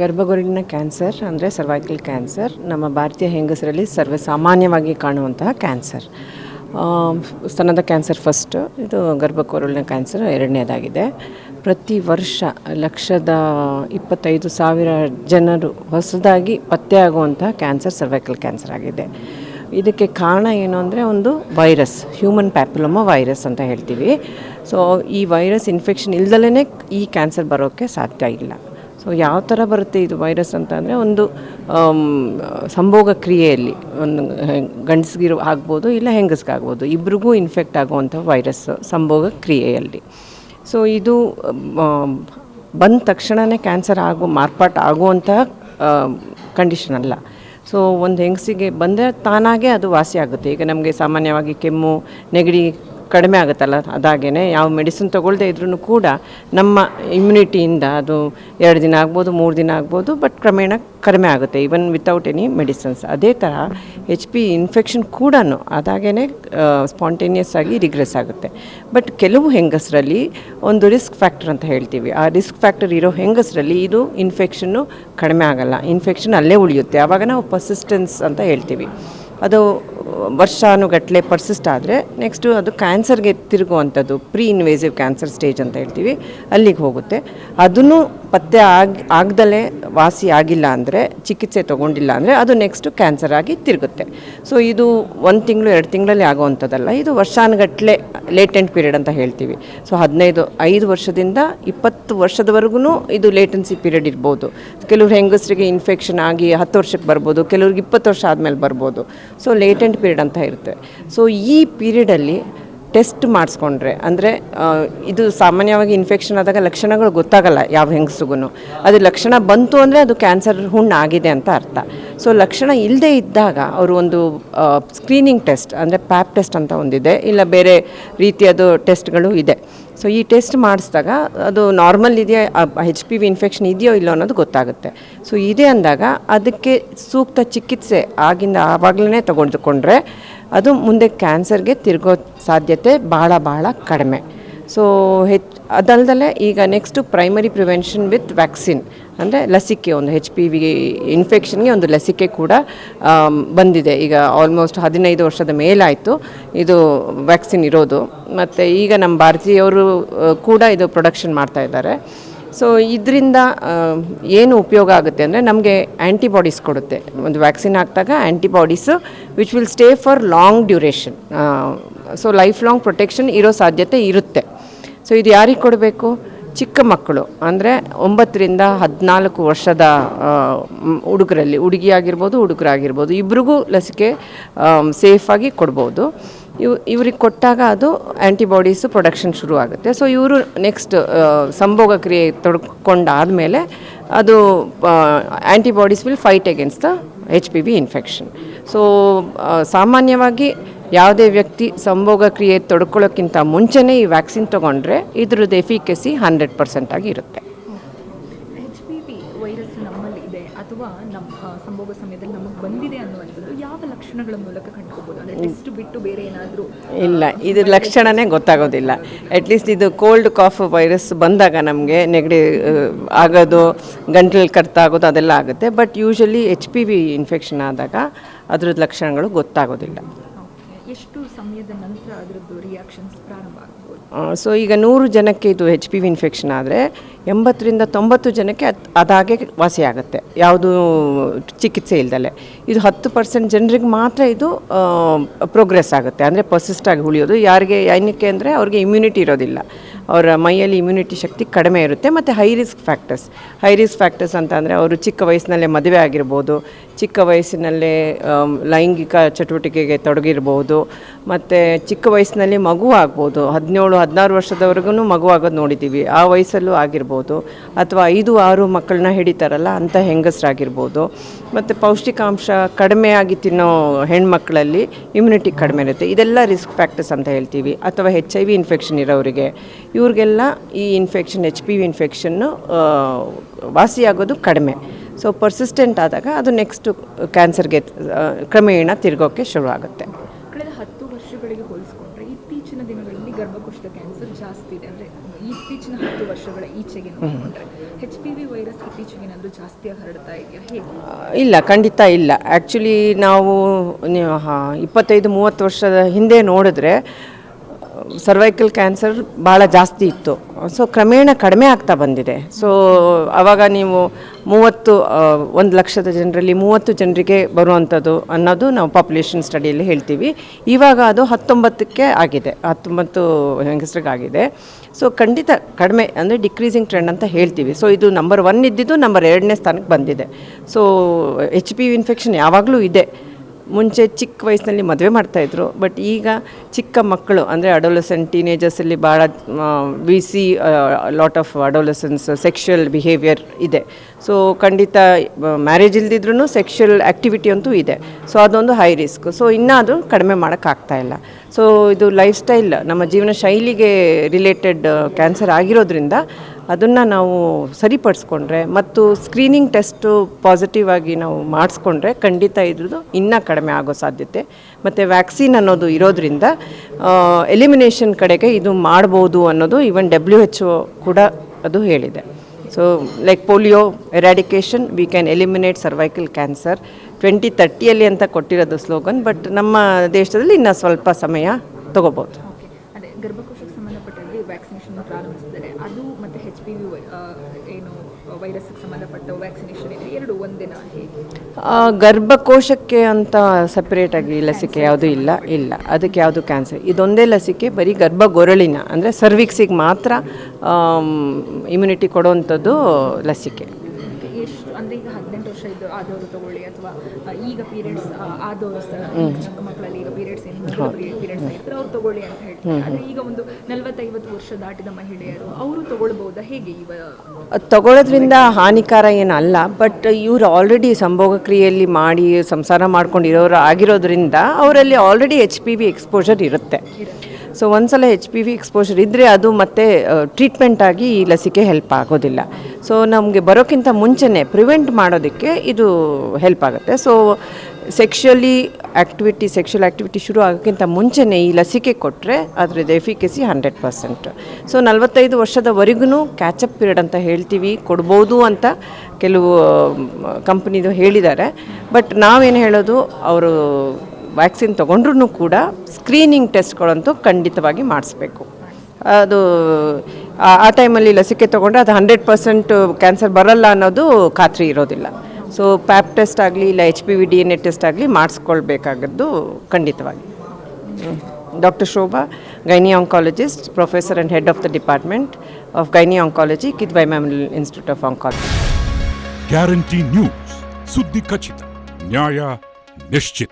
ಗರ್ಭಗುರುಳಿನ cancer ಅಂದರೆ cervical cancer ನಮ್ಮ ಭಾರತೀಯ ಹೆಂಗಸರಲ್ಲಿ ಸರ್ವೆ ಸಾಮಾನ್ಯವಾಗಿ ಕಾಣುವಂತಹ ಕ್ಯಾನ್ಸರ್. ಸ್ತನದ ಕ್ಯಾನ್ಸರ್ ಫಸ್ಟ್ ಇದು ಗರ್ಭಕೋರುಳಿನ ಕ್ಯಾನ್ಸರ್ ಎರಡನೇದಾಗಿದೆ. ಪ್ರತಿ ವರ್ಷ ಲಕ್ಷದ ಇಪ್ಪತ್ತೈದು ಸಾವಿರ ಜನರು ಹೊಸದಾಗಿ ಪತ್ತೆಯಾಗುವಂತಹ ಕ್ಯಾನ್ಸರ್ ಸರ್ವೈಕಲ್ ಕ್ಯಾನ್ಸರ್ ಆಗಿದೆ. ಇದಕ್ಕೆ ಕಾರಣ ಏನು ಅಂದರೆ ಒಂದು ವೈರಸ್ ಹ್ಯೂಮನ್ ಪ್ಯಾಪಿಲೋಮ ವೈರಸ್ ಅಂತ ಹೇಳ್ತೀವಿ. ಸೊ ಈ ವೈರಸ್ ಇನ್ಫೆಕ್ಷನ್ ಇಲ್ದಲೇ ಈ ಕ್ಯಾನ್ಸರ್ ಬರೋಕ್ಕೆ ಸಾಧ್ಯ ಇಲ್ಲ. ಸೊ ಯಾವ ಥರ ಬರುತ್ತೆ ಇದು ವೈರಸ್ ಅಂತ ಅಂದರೆ ಒಂದು ಸಂಭೋಗ ಕ್ರಿಯೆಯಲ್ಲಿ ಒಂದು ಗಂಡಸ್ಗಿರು ಆಗ್ಬೋದು ಇಲ್ಲ ಹೆಂಗಸ್ಗಾಗ್ಬೋದು ಇಬ್ರಿಗೂ ಇನ್ಫೆಕ್ಟ್ ಆಗುವಂಥ ವೈರಸ್ ಸಂಭೋಗ ಕ್ರಿಯೆಯಲ್ಲಿ. ಸೊ ಇದು ಬಂದ ತಕ್ಷಣವೇ ಕ್ಯಾನ್ಸರ್ ಆಗೋ, ಮಾರ್ಪಾಟ್ ಆಗುವಂತಹ ಕಂಡೀಷನ್ ಅಲ್ಲ. ಸೊ ಒಂದು ಹೆಂಗಸಿಗೆ ಬಂದರೆ ತಾನಾಗೆ ಅದು ವಾಸಿ ಆಗುತ್ತೆ. ಈಗ ನಮಗೆ ಸಾಮಾನ್ಯವಾಗಿ ಕೆಮ್ಮು, ನೆಗಡಿ ಕಡಿಮೆ ಆಗುತ್ತಲ್ಲ ಅದಾಗೇ ಯಾವ ಮೆಡಿಸಿನ್ ತೊಗೊಳ್ದೇ ಇದ್ರೂ ಕೂಡ ನಮ್ಮ ಇಮ್ಯುನಿಟಿಯಿಂದ ಅದು ಎರಡು ದಿನ ಆಗ್ಬೋದು, ಮೂರು ದಿನ ಆಗ್ಬೋದು ಬಟ್ ಕ್ರಮೇಣ ಕಡಿಮೆ ಆಗುತ್ತೆ ಈವನ್ ವಿತೌಟ್ ಎನಿ ಮೆಡಿಸಿನ್ಸ್ ಅದೇ ಥರ ಎಚ್ ಪಿ ಇನ್ಫೆಕ್ಷನ್ ಕೂಡ ಅದಾಗೇ ಸ್ಪಾಂಟೇನಿಯಸ್ ಆಗಿ ರಿಗ್ರೆಸ್ ಆಗುತ್ತೆ. ಬಟ್ ಕೆಲವು ಹೆಂಗಸರಲ್ಲಿ ಒಂದು ರಿಸ್ಕ್ ಫ್ಯಾಕ್ಟರ್ ಅಂತ ಹೇಳ್ತೀವಿ. ಆ ರಿಸ್ಕ್ ಫ್ಯಾಕ್ಟರ್ ಇರೋ ಹೆಂಗಸರಲ್ಲಿ ಇದು ಇನ್ಫೆಕ್ಷನ್ನು ಕಡಿಮೆ ಆಗಲ್ಲ. ಇನ್ಫೆಕ್ಷನ್ ಅಲ್ಲೇ ಉಳಿಯುತ್ತೆ. ಆವಾಗ ನಾವು ಪರ್ಸಿಸ್ಟೆನ್ಸ್ ಅಂತ ಹೇಳ್ತೀವಿ. ಅದು ವರ್ಷಾನುಗಟ್ಟಲೆ ಪರ್ಸಿಸ್ಟ್ ಆದರೆ ನೆಕ್ಸ್ಟು ಅದು ಕ್ಯಾನ್ಸರ್ಗೆ ತಿರುಗುವಂಥದ್ದು ಪ್ರೀ ಇನ್ವೇಸಿವ್ ಕ್ಯಾನ್ಸರ್ ಸ್ಟೇಜ್ ಅಂತ ಹೇಳ್ತೀವಿ, ಅಲ್ಲಿಗೆ ಹೋಗುತ್ತೆ. ಅದನ್ನು ಪತ್ತೆ ಆಗಿ, ಆಗ್ದಲೇ ವಾಸಿ ಆಗಿಲ್ಲ ಅಂದರೆ, ಚಿಕಿತ್ಸೆ ತೊಗೊಂಡಿಲ್ಲ ಅಂದರೆ ಅದು ನೆಕ್ಸ್ಟು ಕ್ಯಾನ್ಸರ್ ಆಗಿ ತಿರುಗುತ್ತೆ. ಸೊ ಇದು ಒಂದು ತಿಂಗಳು, ಎರಡು ತಿಂಗಳಲ್ಲಿ ಆಗೋವಂಥದ್ದಲ್ಲ, ಇದು ವರ್ಷಾನುಗಟ್ಟಲೆ ಲೇಟೆಂಟ್ ಪೀರಿಯಡ್ ಅಂತ ಹೇಳ್ತೀವಿ. ಸೊ ಹದಿನೈದು, ಐದು ವರ್ಷದಿಂದ ಇಪ್ಪತ್ತು ವರ್ಷದವರೆಗೂ ಇದು ಲೇಟೆನ್ಸಿ ಪೀರಿಯಡ್ ಇರ್ಬೋದು. ಕೆಲವ್ರು ಹೆಂಗಸರಿಗೆ ಇನ್ಫೆಕ್ಷನ್ ಆಗಿ ಹತ್ತು ವರ್ಷಕ್ಕೆ ಬರ್ಬೋದು, ಕೆಲವ್ರಿಗೆ ಇಪ್ಪತ್ತು ವರ್ಷ ಆದಮೇಲೆ ಬರ್ಬೋದು. ಸೊ ಲೇಟೆಂಟ್ ಪೀರಿಯಡ್ ಅಂತ ಇರುತ್ತೆ. ಸೊ ಈ ಪೀರಿಯಡಲ್ಲಿ ಟೆಸ್ಟ್ ಮಾಡಿಸ್ಕೊಂಡ್ರೆ, ಅಂದರೆ ಇದು ಸಾಮಾನ್ಯವಾಗಿ ಇನ್ಫೆಕ್ಷನ್ ಆದಾಗ ಲಕ್ಷಣಗಳು ಗೊತ್ತಾಗಲ್ಲ ಯಾವ ಹೆಂಗಸಿಗೂ ಅದು ಲಕ್ಷಣ ಬಂತು ಅಂದರೆ ಅದು ಕ್ಯಾನ್ಸರ್ ಹುಣ್ಣು ಆಗಿದೆ ಅಂತ ಅರ್ಥ. ಸೊ ಲಕ್ಷಣ ಇಲ್ಲದೆ ಇದ್ದಾಗ ಅವರು ಒಂದು ಸ್ಕ್ರೀನಿಂಗ್ ಟೆಸ್ಟ್ ಅಂದರೆ ಪ್ಯಾಪ್ ಟೆಸ್ಟ್ ಅಂತ ಒಂದಿದೆ. ಇಲ್ಲ ಬೇರೆ ರೀತಿಯದು ಟೆಸ್ಟ್ಗಳು ಇದೆ. ಸೊ ಈ ಟೆಸ್ಟ್ ಮಾಡಿಸಿದಾಗ ಅದು ನಾರ್ಮಲ್ ಇದೆಯಾ ಹೆಚ್ ಪಿ ವಿ ಇನ್ಫೆಕ್ಷನ್ ಇದೆಯೋ ಇಲ್ಲೋ ಅನ್ನೋದು ಗೊತ್ತಾಗುತ್ತೆ. ಸೊ ಇದೆ ಅಂದಾಗ ಅದಕ್ಕೆ ಸೂಕ್ತ ಚಿಕಿತ್ಸೆ ಆಗಿಂದ ಆವಾಗಲೇ ತಗೊಂಡುಕೊಂಡ್ರೆ ಅದು ಮುಂದೆ ಕ್ಯಾನ್ಸರ್ಗೆ ತಿರುಗೋ ಸಾಧ್ಯತೆ ಭಾಳ ಭಾಳ ಕಡಿಮೆ. ಸೊ ಹೆಚ್ ಅದಲ್ದಲೆ ಈಗ next primary prevention with vaccine ಅಂದರೆ ಲಸಿಕೆ ಒಂದು ಹೆಚ್ ಪಿ ವಿ ಇನ್ಫೆಕ್ಷನ್ಗೆ ಒಂದು ಲಸಿಕೆ ಕೂಡ ಬಂದಿದೆ. ಈಗ ಆಲ್ಮೋಸ್ಟ್ ಹದಿನೈದು ವರ್ಷದ ಮೇಲಾಯಿತು. ಇದು ವ್ಯಾಕ್ಸಿನ್ ಇರೋದು. ಮತ್ತು ಈಗ ನಮ್ಮ ಭಾರತೀಯವರು ಕೂಡ ಇದು ಪ್ರೊಡಕ್ಷನ್ ಮಾಡ್ತಾ ಇದ್ದಾರೆ. ಸೊ ಇದರಿಂದ ಏನು ಉಪಯೋಗ ಆಗುತ್ತೆ ಅಂದರೆ ನಮಗೆ ಆ್ಯಂಟಿಬಾಡೀಸ್ ಕೊಡುತ್ತೆ. ಒಂದು ವ್ಯಾಕ್ಸಿನ್ ಹಾಕಿದಾಗ antibodies which will stay for long duration so life long protection ಇರೋ ಸಾಧ್ಯತೆ ಇರುತ್ತೆ. ಸೊ ಇದು ಯಾರಿಗೆ ಕೊಡಬೇಕು? ಚಿಕ್ಕ ಮಕ್ಕಳು, ಅಂದರೆ ಒಂಬತ್ತರಿಂದ ಹದಿನಾಲ್ಕು ವರ್ಷದ ಹುಡುಗರಲ್ಲಿ ಹುಡುಗಿ ಆಗಿರ್ಬೋದು ಹುಡುಗರಾಗಿರ್ಬೋದು, ಇಬ್ರಿಗೂ ಲಸಿಕೆ ಸೇಫಾಗಿ ಕೊಡ್ಬೋದು. ಇವ್, ಇವ್ರಿಗೆ ಕೊಟ್ಟಾಗ ಅದು ಆ್ಯಂಟಿಬಾಡೀಸು ಪ್ರೊಡಕ್ಷನ್ ಶುರು ಆಗುತ್ತೆ. ಸೊ ಇವರು ನೆಕ್ಸ್ಟ್ ಸಂಭೋಗ ಕ್ರಿಯೆ ತೊಡ್ಕೊಂಡಾದಮೇಲೆ ಅದು antibodies will fight against the H P V infection so ಸಾಮಾನ್ಯವಾಗಿ ಯಾವುದೇ ವ್ಯಕ್ತಿ ಸಂಭೋಗ ಕ್ರಿಯೆ ತೊಡ್ಕೊಳ್ಳೋಕ್ಕಿಂತ ಮುಂಚೆನೇ ಈ ವ್ಯಾಕ್ಸಿನ್ ತೊಗೊಂಡ್ರೆ ಇದ್ರದ್ದು ಎಫಿಕಸಿ ಹಂಡ್ರೆಡ್ ಪರ್ಸೆಂಟಾಗಿ ಇರುತ್ತೆ. ಸಂಭೋಗ ಸಮಯದಲ್ಲಿ ನಮಗೆ ಬಂದಿದೆ ಅನ್ನುವಂಥದ್ದು ಯಾವ ಲಕ್ಷಣಗಳ ಮೂಲಕ ಕಂಡುಕೋಬಹುದು ಅಂದರೆ ಟೆಸ್ಟ್ ಬಿಟ್ಟು ಬೇರೆ ಏನಾದರೂ ಇಲ್ಲ ಇದ್ರ ಲಕ್ಷಣನೇ ಗೊತ್ತಾಗೋದಿಲ್ಲ. ಅಟ್ಲೀಸ್ಟ್ ಇದು ಕೋಲ್ಡ್ ಕಾಫ್ ವೈರಸ್ ಬಂದಾಗ ನಮಗೆ ನೆಗಡಿ ಆಗೋದು ಗಂಟಲು ಕರ್ತಾಗೋದು ಅದೆಲ್ಲ ಆಗುತ್ತೆ. But usually H P V infection ಆದಾಗ ಅದ್ರದ್ದು ಲಕ್ಷಣಗಳು ಗೊತ್ತಾಗೋದಿಲ್ಲ. ಎಷ್ಟು ಸಮಯದ ನಂತರ ಅದರದ್ದು ರಿಯಾಕ್ಷನ್ಸ್ ಪ್ರಾರಂಭ ಆಗ್ಬೋದು? ಸೊ ಈಗ ನೂರು ಜನಕ್ಕೆ ಇದು ಹೆಚ್ ಪಿ ವಿ ಇನ್ಫೆಕ್ಷನ್ ಆದರೆ ಎಂಬತ್ತರಿಂದ ತೊಂಬತ್ತು ಜನಕ್ಕೆ ಅದು, ಅದಾಗೆ ವಾಸಿಯಾಗುತ್ತೆ ಯಾವುದು ಚಿಕಿತ್ಸೆ ಇಲ್ದಲೆ. ಇದು ಹತ್ತು ಪರ್ಸೆಂಟ್ ಜನರಿಗೆ ಮಾತ್ರ ಇದು ಪ್ರೋಗ್ರೆಸ್ ಆಗುತ್ತೆ. ಅಂದರೆ ಪರ್ಸಿಸ್ಟಾಗಿ ಉಳಿಯೋದು. ಯಾರಿಗೆ, ಏನಕ್ಕೆ ಅಂದರೆ ಅವ್ರಿಗೆ ಇಮ್ಯುನಿಟಿ ಇರೋದಿಲ್ಲ. ಅವರ ಮೈಯಲ್ಲಿ ಇಮ್ಯುನಿಟಿ ಶಕ್ತಿ ಕಡಿಮೆ ಇರುತ್ತೆ. ಮತ್ತು high risk factors high risk factors ಅಂತ ಅವರು ಚಿಕ್ಕ ವಯಸ್ಸಿನಲ್ಲೇ ಮದುವೆ ಆಗಿರ್ಬೋದು. ಚಿಕ್ಕ ವಯಸ್ಸಿನಲ್ಲೇ ಲೈಂಗಿಕ ಚಟುವಟಿಕೆಗೆ ತೊಡಗಿರ್ಬೋದು, ಮತ್ತು ಚಿಕ್ಕ ವಯಸ್ಸಿನಲ್ಲಿ ಮಗು ಆಗ್ಬೋದು. ಹದಿನೇಳು, ಹದಿನಾರು ವರ್ಷದವರೆಗೂ ಮಗು ಆಗೋದು ನೋಡಿದ್ದೀವಿ ಆ ವಯಸ್ಸಲ್ಲೂ ಆಗಿರ್ಬೋದು. ಅಥವಾ ಐದು, ಆರು ಮಕ್ಕಳನ್ನ ಹಿಡಿತಾರಲ್ಲ ಅಂಥ ಹೆಂಗಸರಾಗಿರ್ಬೋದು. ಮತ್ತು ಪೌಷ್ಟಿಕಾಂಶ ಕಡಿಮೆಯಾಗಿ ತಿನ್ನೋ ಹೆಣ್ಮಕ್ಳಲ್ಲಿ ಇಮ್ಯುನಿಟಿ ಕಡಿಮೆ ಇರುತ್ತೆ. ಇದೆಲ್ಲ ರಿಸ್ಕ್ ಫ್ಯಾಕ್ಟರ್ಸ್ ಅಂತ ಹೇಳ್ತೀವಿ. ಅಥವಾ ಹೆಚ್ ಐ ವಿ ಇನ್ಫೆಕ್ಷನ್ ಇರೋರಿಗೆ ಇವ್ರಿಗೆಲ್ಲ ಈ ಇನ್ಫೆಕ್ಷನ್ ಎಚ್ ಪಿ ವಿ ಇನ್ಫೆಕ್ಷನ್ನು ವಾಸಿಯಾಗೋದು ಕಡಿಮೆ. ಸೊ ಪರ್ಸಿಸ್ಟೆಂಟ್ ಆದಾಗ ಅದು ನೆಕ್ಸ್ಟು ಕ್ಯಾನ್ಸರ್ಗೆ ಕ್ರಮೇಣ ತಿರುಗೋಕ್ಕೆ ಶುರುವಾಗುತ್ತೆ ಕಳೆದ ಹತ್ತು ವರ್ಷಗಳಿಗೆ ಹೋಲಿಸ್ಕೊಂಡ್ರೆ ಇತ್ತೀಚಿನ ದಿನಗಳಲ್ಲಿ ಗರ್ಭಕೋಶದ ಕ್ಯಾನ್ಸರ್ ಜಾಸ್ತಿ ಇದೆ. ಅಂದರೆ ಇತ್ತೀಚಿನ ಹತ್ತು ವರ್ಷಗಳ ಈಚೆಗೆ ಎಚ್ ಪಿ ವಿ ವೈರಸ್ ಇತ್ತೀಚೆಗೆ ಜಾಸ್ತಿ ಹರಡ್ತಾ ಇದೆಯಾ? ಹೇಗೆ? ಇಲ್ಲ ಖಂಡಿತ ಇಲ್ಲ. ಆ್ಯಕ್ಚುಲಿ ನಾವು ಇಪ್ಪತ್ತೈದು ಮೂವತ್ತು ವರ್ಷದ ಹಿಂದೆ ನೋಡಿದ್ರೆ ಸರ್ವೈಕಲ್ ಕ್ಯಾನ್ಸರ್ ಭಾಳ ಜಾಸ್ತಿ ಇತ್ತು. ಸೊ ಕ್ರಮೇಣ ಕಡಿಮೆ ಆಗ್ತಾ ಬಂದಿದೆ. ಸೊ ಆವಾಗ ನೀವು ಮೂವತ್ತು ಒಂದು ಲಕ್ಷದ ಜನರಲ್ಲಿ ಮೂವತ್ತು ಜನರಿಗೆ ಬರುವಂಥದ್ದು ಅನ್ನೋದು ನಾವು ಪಾಪ್ಯುಲೇಷನ್ ಸ್ಟಡಿಯಲ್ಲಿ ಹೇಳ್ತೀವಿ. ಇವಾಗ ಅದು ಹತ್ತೊಂಬತ್ತಕ್ಕೆ ಆಗಿದೆ. ಹತ್ತೊಂಬತ್ತು ಹೆಂಗಸ್ರಿಗಾಗಿದೆ. ಸೊ ಖಂಡಿತ ಕಡಿಮೆ ಅಂದರೆ ಡಿಕ್ರೀಸಿಂಗ್ ಟ್ರೆಂಡ್ ಅಂತ ಹೇಳ್ತೀವಿ. ಸೊ ಇದು ನಂಬರ್ ಒನ್ ಇದ್ದಿದ್ದು ನಂಬರ್ ಎರಡನೇ ಸ್ಥಾನಕ್ಕೆ ಬಂದಿದೆ. ಸೊ ಎಚ್ ಪಿ ಇನ್ಫೆಕ್ಷನ್ ಯಾವಾಗಲೂ ಇದೆ. ಮುಂಚೆ ಚಿಕ್ಕ ವಯಸ್ಸಿನಲ್ಲಿ ಮದುವೆ ಮಾಡ್ತಾಯಿದ್ರು ಬಟ್ ಈಗ ಚಿಕ್ಕ ಮಕ್ಕಳು, ಅಂದರೆ ಅಡೋಲಸೆಂಟ್ ಟೀನೇಜರ್ಸಲ್ಲಿ ಭಾಳ we see lot of adolescence sexual behaviour ಇದೆ. ಸೊ ಖಂಡಿತ ಮ್ಯಾರೇಜ್ ಇಲ್ದಿದ್ರೂ ಸೆಕ್ಷುವಲ್ ಆ್ಯಕ್ಟಿವಿಟಿ ಅಂತೂ ಇದೆ. ಸೊ ಅದೊಂದು ಹೈ ರಿಸ್ಕ್ ಸೊ ಇನ್ನೂ ಅದು ಕಡಿಮೆ ಮಾಡೋಕ್ಕಾಗ್ತಾಯಿಲ್ಲ ಸೊ ಇದು ಲೈಫ್ ಸ್ಟೈಲ್ ನಮ್ಮ ಜೀವನ ಶೈಲಿಗೆ ರಿಲೇಟೆಡ್ ಕ್ಯಾನ್ಸರ್ ಆಗಿರೋದ್ರಿಂದ ಅದನ್ನು ನಾವು ಸರಿಪಡಿಸ್ಕೊಂಡ್ರೆ ಮತ್ತು ಸ್ಕ್ರೀನಿಂಗ್ ಟೆಸ್ಟು ಪಾಸಿಟಿವ್ ಆಗಿ ನಾವು ಮಾಡಿಸ್ಕೊಂಡ್ರೆ ಖಂಡಿತ ಇದ್ರದ್ದು ಇನ್ನೂ ಕಡಿಮೆ ಆಗೋ ಸಾಧ್ಯತೆ. ಮತ್ತು ವ್ಯಾಕ್ಸಿನ್ ಅನ್ನೋದು ಇರೋದ್ರಿಂದ ಎಲಿಮಿನೇಷನ್ ಕಡೆಗೆ ಇದು ಮಾಡ್ಬೋದು ಅನ್ನೋದು ಈವನ್ ಡಬ್ಲ್ಯೂ ಎಚ್ ಒ ಕೂಡ ಅದು ಹೇಳಿದೆ. So like polio eradication we can eliminate cervical cancer twenty ತರ್ಟಿಯಲ್ಲಿ ಅಂತ ಕೊಟ್ಟಿರೋದು ಸ್ಲೋಗನ್ ಬಟ್ ನಮ್ಮ ದೇಶದಲ್ಲಿ ಇನ್ನೂ ಸ್ವಲ್ಪ ಸಮಯ ತಗೋಬೋದು ಓಕೆ ಅದೇ ಗರ್ಭಕೋಶಕ್ಕೆ ಸಂಬಂಧಪಟ್ಟಂಗೆ ವ್ಯಾಕ್ಸಿನೇಷನ್ ಪ್ರಾರಂಭಿಸಿದ್ದಾರೆ ಅದು ಮತ್ತು ಹೆಚ್ ಪಿ ವಿ ಏನು ವೈರಸ್ಗೆ ಸಂಬಂಧಪಟ್ಟ ವ್ಯಾಕ್ಸಿನೇಷನ್ ಇದೆ ಎರಡು ಒಂದೇನಾ ಹೇಗೆ ಆ, ಗರ್ಭಕೋಶಕ್ಕೆ ಅಂತ ಸಪ್ರೇಟಾಗಿ ಲಸಿಕೆ ಯಾವುದು ಇಲ್ಲ ಇಲ್ಲ. ಅದಕ್ಕೆ ಯಾವುದು ಕ್ಯಾನ್ಸರ್ ಇದೊಂದೇ ಲಸಿಕೆ, ಬರೀ ಗರ್ಭಗೊರಳಿನ, ಅಂದರೆ ಸರ್ವಿಕ್ಸಿಗೆ ಮಾತ್ರ ಇಮ್ಯುನಿಟಿ ಕೊಡುವಂಥದ್ದು ಲಸಿಕೆ. ಈಗ ಪೀರಿಯಡ್ಸ್ ಆದವರು ಚಿಕ್ಕ ಮಕ್ಕಳಲ್ಲಿ ಈಗ ಪೀರಿಯಡ್ಸ್ ಏನು ಪೀರಿಯಡ್ಸ್ ಆಗಿರ್ತಾರೆ ಅವ್ರು ತಗೊಳ್ಳಿ ಅಂತ ಹೇಳ್ತಾರೆ. ಆದರೆ ಈಗ ಒಂದು ನಲವತ್ತೈವತ್ತು ವರ್ಷ ದಾಟಿದ ಮಹಿಳೆಯರು ಅವರು ತಗೊಳ್ಬಹುದಾ ಹೇಗೆ ಇವ ತಗೊಳ್ಳೋದ್ರಿಂದ ಹಾನಿಕಾರ ಏನಲ್ಲ ಬಟ್ ಇವರು ಆಲ್ರೆಡಿ ಸಂಭೋಗ ಕ್ರಿಯೆಯಲ್ಲಿ ಮಾಡಿ ಸಂಸಾರ ಮಾಡ್ಕೊಂಡಿರೋರು ಆಗಿರೋದ್ರಿಂದ ಅವರಲ್ಲಿ already H P V exposure ಇರುತ್ತೆ. ಸೊ ಒಂದ್ಸಲ ಹೆಚ್ ಪಿ ವಿ ಎಕ್ಸ್ಪೋಜರ್ ಇದ್ದರೆ ಅದು ಮತ್ತೆ ಟ್ರೀಟ್ಮೆಂಟ್ ಆಗಿ ಈ ಲಸಿಕೆ ಹೆಲ್ಪ್ ಆಗೋದಿಲ್ಲ. ಸೊ ನಮಗೆ ಬರೋಕ್ಕಿಂತ ಮುಂಚೆನೇ ಪ್ರಿವೆಂಟ್ ಮಾಡೋದಕ್ಕೆ ಇದು ಹೆಲ್ಪ್ ಆಗುತ್ತೆ. So sexually activity sexual activity ಶುರು ಆಗೋಕ್ಕಿಂತ ಮುಂಚೆನೇ ಈ ಲಸಿಕೆ ಕೊಟ್ಟರೆ ಅದರದ್ದು ಎಫಿಕೆಸಿ ಹಂಡ್ರೆಡ್ ಪರ್ಸೆಂಟ್ ಸೊ ನಲವತ್ತೈದು ವರ್ಷದವರೆಗೂ ಕ್ಯಾಚಪ್ ಪೀರಿಯಡ್ ಅಂತ ಹೇಳ್ತೀವಿ, ಕೊಡ್ಬೋದು ಅಂತ ಕೆಲವು ಕಂಪ್ನಿದು ಹೇಳಿದ್ದಾರೆ. ಬಟ್ ನಾವೇನು ಹೇಳೋದು, ಅವರು ವ್ಯಾಕ್ಸಿನ್ ತೊಗೊಂಡ್ರೂ ಕೂಡ ಸ್ಕ್ರೀನಿಂಗ್ ಟೆಸ್ಟ್ಗಳಂತೂ ಖಂಡಿತವಾಗಿ ಮಾಡಿಸ್ಬೇಕು. ಅದು, ಆ- ಟೈಮಲ್ಲಿ ಲಸಿಕೆ ತೊಗೊಂಡ್ರೆ ಅದು ಹಂಡ್ರೆಡ್ ಪರ್ಸೆಂಟ್ ಕ್ಯಾನ್ಸರ್ ಬರಲ್ಲ ಅನ್ನೋದು ಖಾತ್ರಿ ಇರೋದಿಲ್ಲ. ಸೊ ಪ್ಯಾಪ್ ಟೆಸ್ಟ್ ಆಗಲಿ, ಇಲ್ಲ H P V D N A test ಆಗಲಿ ಮಾಡಿಸ್ಕೊಳ್ಬೇಕಾಗದ್ದು ಖಂಡಿತವಾಗಿ. Doctor Shobha gynae oncologist professor and head of the department of gynae oncology by memorial institute of oncology guarantee news ಸುದ್ದಿ ಖಚಿತ ನ್ಯಾಯ ನಿಶ್ಚಿತ